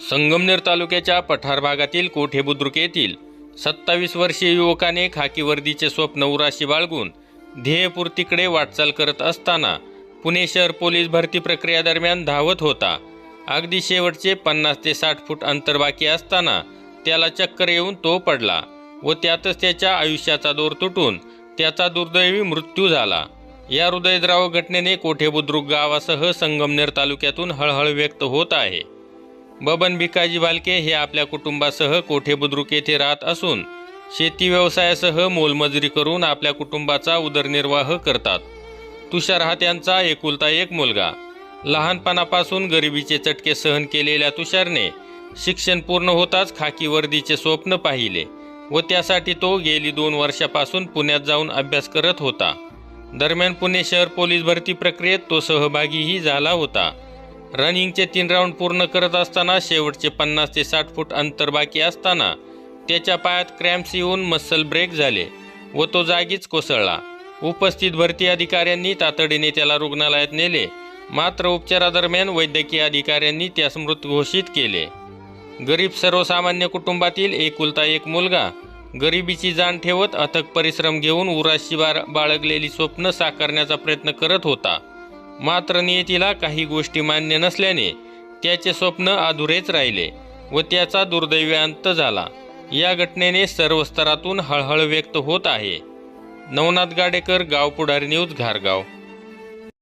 संगमनेर तालुक्याच्या पठार भागातील कोठे बुद्रुक येथील सत्तावीस वर्षीय युवकाने खाकी वर्दीचे स्वप्न उराशी बाळगून ध्येयपूर्तीकडे वाटचाल करत असताना पुणे शहर पोलीस भरती प्रक्रिया दरम्यान धावत होता. अगदी शेवटचे पन्नास ते साठ फूट अंतर बाकी असताना त्याला चक्कर येऊन तो पडला व त्यातच त्याच्या आयुष्याचा दोर तुटून त्याचा दुर्दैवी मृत्यू झाला. या हृदयद्राव घटनेने कोठे बुद्रुक गावासह संगमनेर तालुक्यातून हळहळ व्यक्त होत आहे. बबन भिकाजी भालके हे आपल्या कुटुंबासह कोठे बुद्रुक येथे राहत असून शेती व्यवसायासह मोलमजुरी करून आपल्या कुटुंबाचा उदरनिर्वाह करतात. तुषार हा त्यांचा एकुलता एक मुलगा. लहानपणापासून गरिबीचे चटके सहन केलेल्या तुषारने शिक्षण पूर्ण होताच खाकी वर्दीचे स्वप्न पाहिले व त्यासाठी तो गेली दोन वर्षापासून पुण्यात जाऊन अभ्यास करत होता. दरम्यान पुणे शहर पोलीस भरती प्रक्रियेत तो सहभागीही झाला होता. रनिंगचे तीन राऊंड पूर्ण करत असताना शेवटचे पन्नास ते साठ फूट अंतर बाकी असताना त्याच्या पायात क्रॅम्प्स येऊन मसल ब्रेक झाले व तो जागीच कोसळला. उपस्थित भरती अधिकाऱ्यांनी तातडीने त्याला रुग्णालयात नेले. मात्र उपचारादरम्यान वैद्यकीय अधिकाऱ्यांनी त्यास मृत घोषित केले. गरीब सर्वसामान्य कुटुंबातील एकुलता एक मुलगा गरिबीची जाण ठेवत अथक परिश्रम घेऊन उराशी बाळगलेली स्वप्न साकारण्याचा प्रयत्न करत होता. मात्र नियतीला काही गोष्टी मान्य नसल्याने त्याचे स्वप्न अधुरेच राहिले व त्याचा दुर्दैवी अंत झाला. या घटनेने सर्व स्तरातून हळहळ व्यक्त होत आहे. नवनाथ गाडेकर गाव पुढारी न्यूज घारगाव.